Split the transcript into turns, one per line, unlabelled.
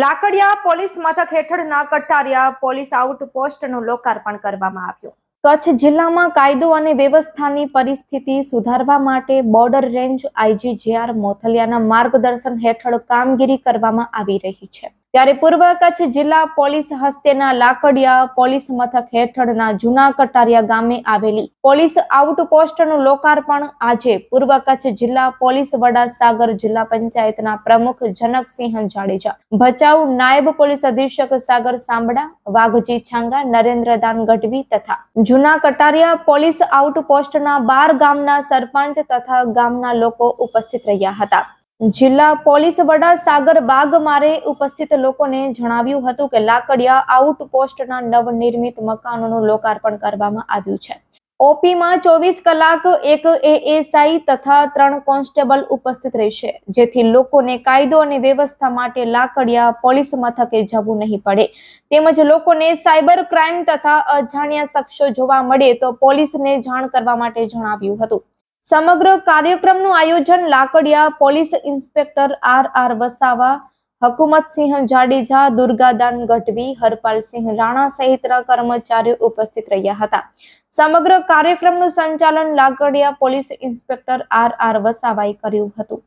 Lakadia police મથક હેઠળના Kataria police આઉટપોસ્ટનું લોકાર્પણ કરવામાં આવ્યું. કચ્છ જિલ્લામાં કાયદો અને વ્યવસ્થાની પરિસ્થિતિ સુધારવા માટે બોર્ડર રેન્જ આઈજી જેઆર મોથલિયાના માર્ગદર્શન હેઠળ કામગીરી કરવામાં આવી રહી છે. ત્યારે પૂર્વ કચ્છ જિલ્લા પોલીસ હસ્તેના લાકડિયા પોલીસ મથક હેઠળના જૂના કટારિયા ગામે આવેલી પોલીસ આઉટપોસ્ટનું લોકાર્પણ આજે પૂર્વ કચ્છ જિલ્લા પોલીસ વડા સાગર જિલ્લા પંચાયતના પ્રમુખ જનકસિંહ જાડેજા, ભચાઉ નાયબ પોલીસ અધિક્ષક સાગર સાંબડા, વાઘજી છાંગા, નરેન્દ્રદાન ગઢવી તથા જૂના કટારિયા પોલીસ આઉટપોસ્ટના બાર ગામના સરપંચ તથા ગામના લોકો ઉપસ્થિત રહ્યા હતા. જિલ્લા પોલીસ વડા સાગર બાગમારે ઉપસ્થિત લોકોને જણાવ્યું હતું કે લાકડિયા આઉટપોસ્ટના નવનિર્મિત મકાનોનું લોકાર્પણ કરવામાં આવ્યું છે. ઓપીમાં ચોવીસ કલાક એક એએસઆઈ તથા ત્રણ કોન્સ્ટેબલ ઉપસ્થિત રહેશે, જેથી લોકોને કાયદો અને વ્યવસ્થા માટે લાકડિયા પોલીસ મથકે જવું નહીં પડે. તેમજ લોકોને સાયબર ક્રાઇમ તથા અજાણ્યા શખ્સો જોવા મળે તો પોલીસને જાણ કરવા માટે જણાવ્યું હતું. સમગ્ર કાર્યક્રમનું આયોજન Lakadiya police inspector R R Vasava Hakumatsinh Jadeja, Durgadan Gadhvi Harpalsinh Rana સહિતના કર્મચારીઓ ઉપસ્થિત રહ્યા હતા. સમગ્ર કાર્યક્રમનું સંચાલન Lakadiya police inspector R R વસાવાએ કર્યું હતું.